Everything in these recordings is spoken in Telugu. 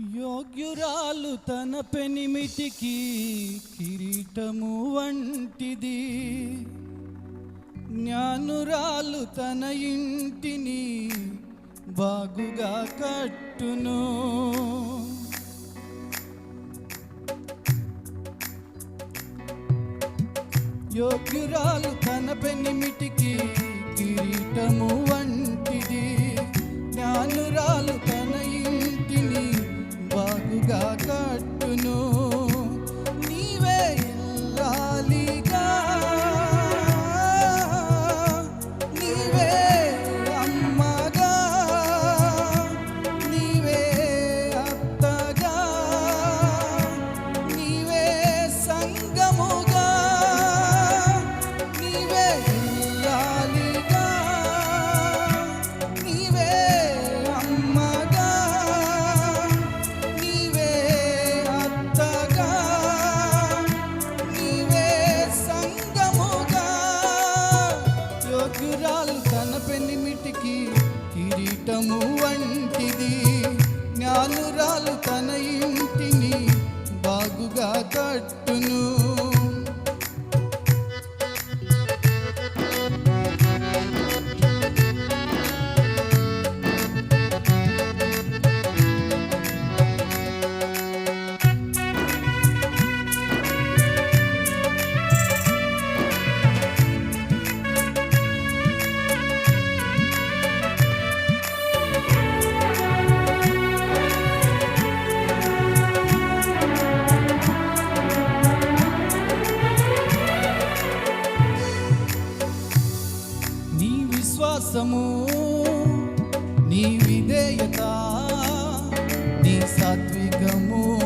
యోగ్యురాలు తన పెనిమిటికి కిరీటము వంటిది. జ్ఞానురాలు తన ఇంటిని బాగుగా కట్టును. యోగ్యురాలు తన పెనిమిటికి కిరీటము వంటిది. జ్ఞానురాలు తన का काट You. విశ్వాసము నీ విధేయత నీ సాత్వికము.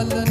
ولا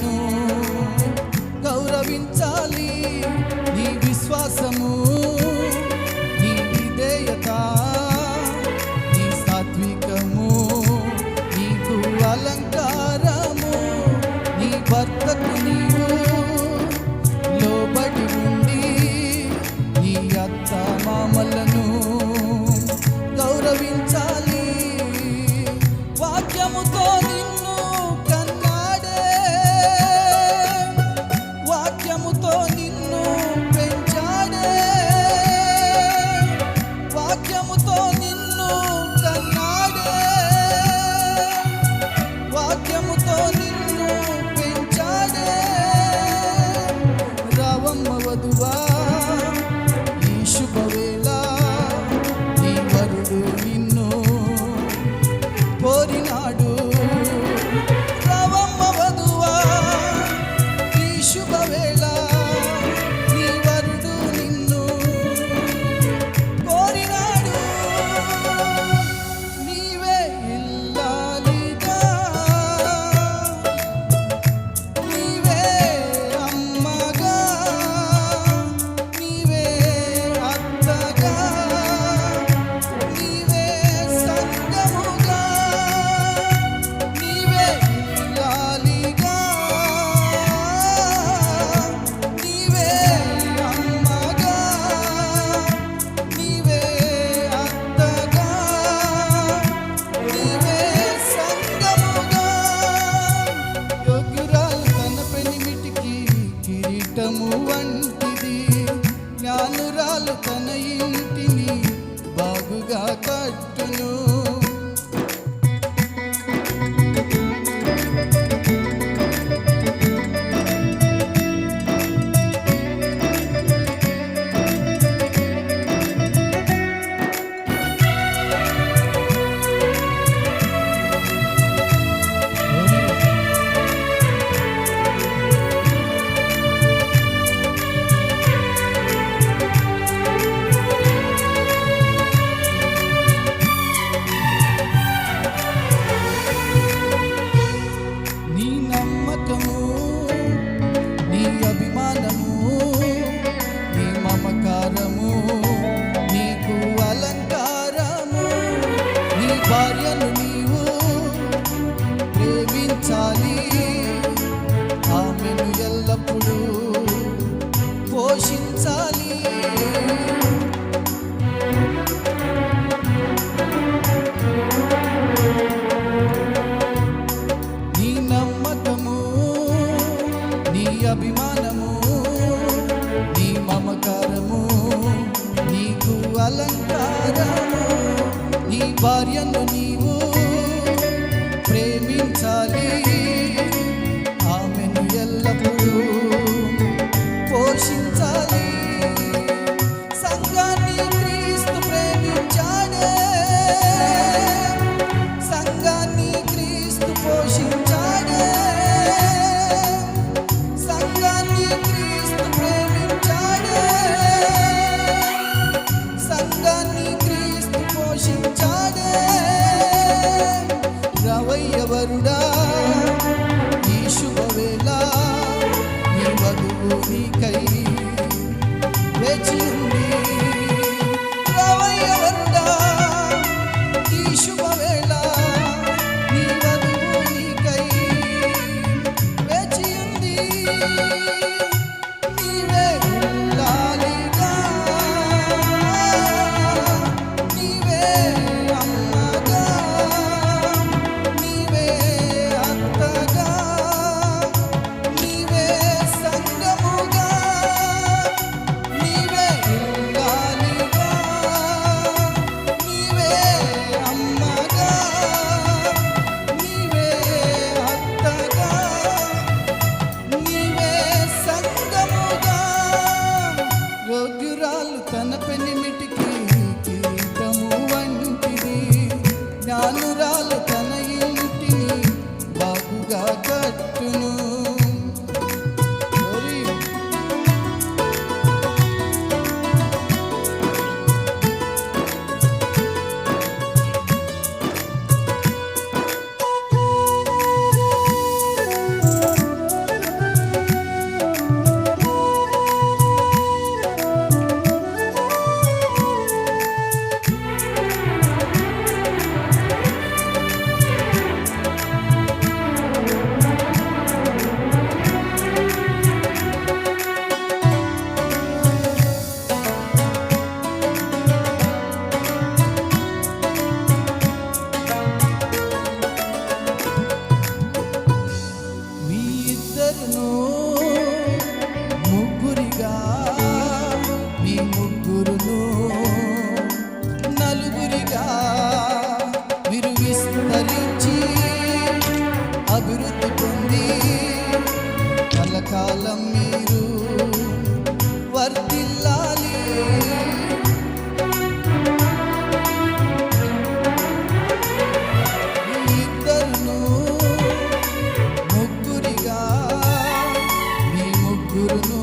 to అభివృద్ధి పొంది కలకాలం మీరు వర్తిల్లాలి ముగ్గురిగా మీ ముగ్గురును